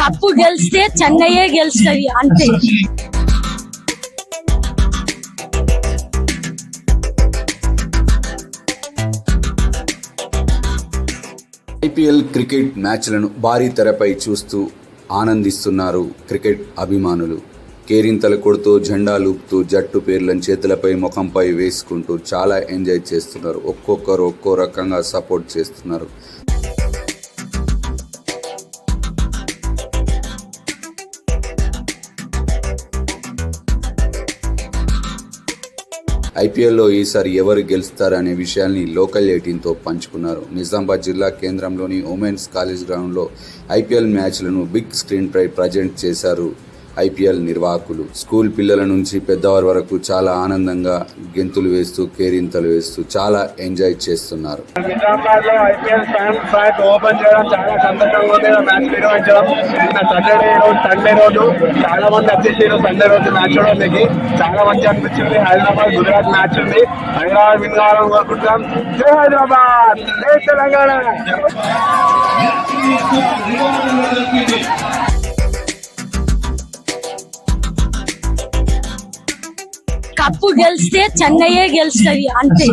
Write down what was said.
Cup గెలిస్తే చెన్నయ్యే గెలుస్తుంది అంతే. ఐపీఎల్ క్రికెట్ మ్యాచ్లను భారీ తెరపై చూస్తూ ఆనందిస్తున్నారు క్రికెట్ అభిమానులు. కేరింతలు కొడుతూ జెండా లూపుతూ జట్టు పేర్లను చేతులపై ముఖంపై వేసుకుంటూ చాలా ఎంజాయ్ చేస్తున్నారు. ఒక్కొక్కరు ఒక్కో రకంగా సపోర్ట్ చేస్తున్నారు. ఐపీఎల్లో ఈసారి ఎవరు గెలుస్తారనే విషయాన్ని లోకల్ ఎయిటీన్తో పంచుకున్నారు. నిజామాబాద్ జిల్లా కేంద్రంలోని ఉమెన్స్ కాలేజ్ గ్రౌండ్లో ఐపీఎల్ మ్యాచ్లను బిగ్ స్క్రీన్పై ప్రజెంట్ చేశారు ఐపీఎల్ నిర్వాహకులు. స్కూల్ పిల్లల నుంచి పెద్దవారి వరకు చాలా ఆనందంగా గెంతులు వేస్తూ కేరింతలు వేస్తూ చాలా ఎంజాయ్ చేస్తున్నారు. ఐపీఎల్ ఫ్యాన్ ఫ్లాట్ ఓపెన్ చేయడం చాలా సంతోషంగా మ్యాచ్ నిర్వహించడం నిన్న సాటర్డే రోజు సండే రోజు చాలా మంది వచ్చేసారు సండే రోజు మ్యాచ్ చూడడానికి చాలా మంచి అనిపించింది. హైదరాబాద్ గుజరాత్ మ్యాచ్ ఉంది. హైదరాబాద్ విన్ కావాలని కోరుకుంటున్నాం. జై హైదరాబాద్! జై తెలంగాణ! కప్పు గెలిస్తే చెన్నయ్యే గెలుస్తుంది అంతే